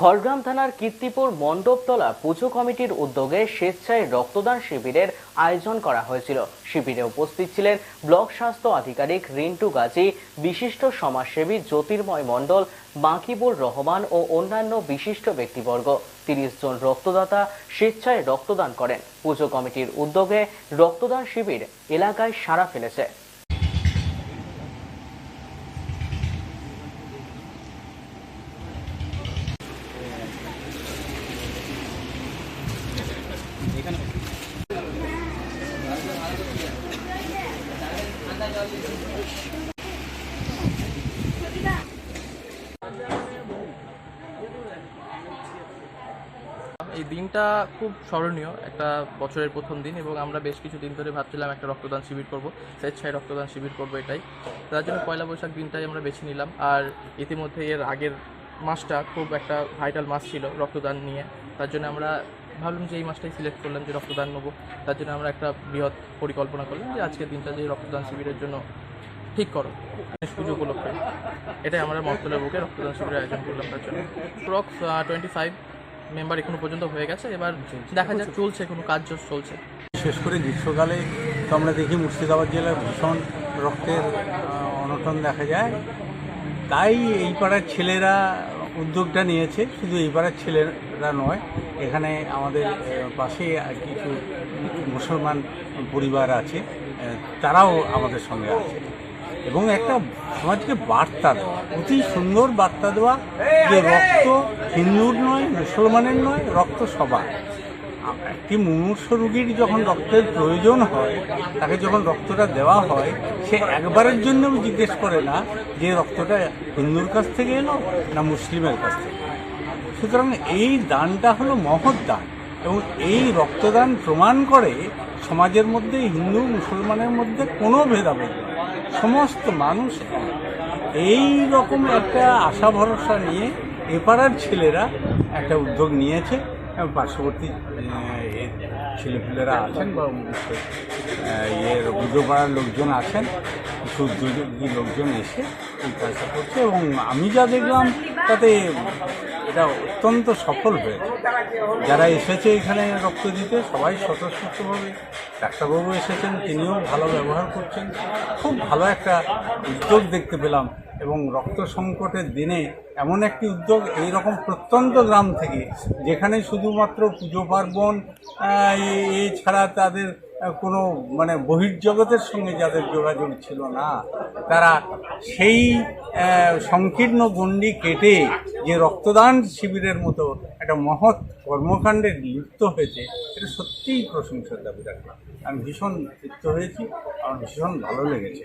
খড়গ্রাম থানার কীর্তিপুর মণ্ডপতলা পুজো কমিটির উদ্যোগে স্বেচ্ছায় রক্তদান শিবিরের আয়োজন করা হয়েছিল। শিবিরে উপস্থিত ছিলেন ব্লক স্বাস্থ্য আধিকারিক রিন্টু গাজী, বিশিষ্ট সমাজসেবী জ্যোতির্ময় মণ্ডল, বাকিবুর রহমান ও অন্যান্য বিশিষ্ট ব্যক্তিবর্গ। তিরিশ জন রক্তদাতা স্বেচ্ছায় রক্তদান করেন। পুজো কমিটির উদ্যোগে রক্তদান শিবির এলাকায় সাড়া ফেলেছে। এই দিনটা খুব স্মরণীয়, একটা বছরের প্রথম দিন এবং আমরা বেশ কিছু দিন ধরে ভাবছিলাম একটা রক্তদান শিবির করব, স্বেচ্ছায় রক্তদান শিবির করব এটাই। তার জন্য পয়লা বৈশাখ দিনটাই আমরা বেছে নিলাম আর ইতিমধ্যে এর আগের মাসটা খুব একটা ভাইটাল মাস ছিল রক্তদান নিয়ে। তার জন্য আমরা ভাবলাম যে এই মাসটাই সিলেক্ট করলাম যে রক্তদান নেব। তার জন্য আমরা একটা বৃহৎ পরিকল্পনা করলাম যে আজকের দিনটা যে রক্তদান শিবিরের জন্য ঠিক করো। গণেশ পুজো উপলক্ষে। এটাই আমরা মতলের বুকে রক্তদান শিবিরের আয়োজন করলাম তার জন্য। প্রক্স টোয়েন্টি ফাইভ মেম্বার এখনও পর্যন্ত হয়ে গেছে। এবার দেখা যাক চলছে কোনো কাজ চলছে। বিশেষ করে গ্রীষ্মকালে তো আমরা দেখি মুর্শিদাবাদ জেলার ভীষণ রক্তের অনটন দেখা যায়। তাই এই পাড়ার ছেলেরা উদ্যোগটা নিয়েছে। শুধু এই পাড়ার ছেলেরা নয় এখানে আমাদের পাশে কিছু মুসলমান পরিবার আছে তারাও আমাদের সঙ্গে আছে। এবং একটা সমাজকে বার্তা দেওয়া অতি সুন্দর বার্তা দেওয়া যে রক্ত হিন্দুর নয় মুসলমানের নয় রক্ত সবার। একটি মুমূর্ষ রোগীর যখন রক্তের প্রয়োজন হয় তাকে যখন রক্তটা দেওয়া হয় সে একবারের জন্য জিজ্ঞেস করে না যে রক্তটা হিন্দুর কাছ থেকে এলো না মুসলিমের কাছ থেকে। সুতরাং এই দানটা হলো মহৎ দান এবং এই রক্তদান প্রমাণ করে সমাজের মধ্যে, হিন্দু, মুসলমানের মধ্যে কোনো ভেদাভেদ সমস্ত মানুষ এই রকম একটা আশা ভরসা নিয়ে এপাড়ার ছেলেরা একটা উদ্যোগ নিয়েছে পার্শ্ববর্তী ছেলেপুলেরা আছেন বা ইয়ের উদ্যোগপাড়ার লোকজন আছেন কিছু উদ্যোগী লোকজন এসে এই কাজটা করছে এবং আমি যা দেখলাম, তাতে এটা অত্যন্ত সফল হয়েছে। যারা এসেছে এখানে রক্ত দিতে, সবাই স্বতঃস্ফূর্তভাবে ডাক্তারবাবু এসেছেন, তিনিও ভালো ব্যবহার করছেন। খুব ভালো একটা উদ্যোগ দেখতে পেলাম এবং রক্ত সংকটের দিনে এমন একটি উদ্যোগ এই রকম প্রত্যন্ত গ্রাম থেকে, যেখানে শুধুমাত্র পুজো পার্বণ এছাড়া তাদের কোনো মানে বহির্জগতের সঙ্গে যাদের যোগাযোগ ছিল না, তারা সেই সংকীর্ণ গণ্ডি কেটে যে রক্তদান শিবিরের মতো একটা মহৎ কর্মকাণ্ডে লিপ্ত হয়েছে, এটা সত্যিই প্রশংসার দাবি রাখলাম। আমি ভীষণ তৃপ্ত হয়েছি, আমার ভীষণ ভালো লেগেছে।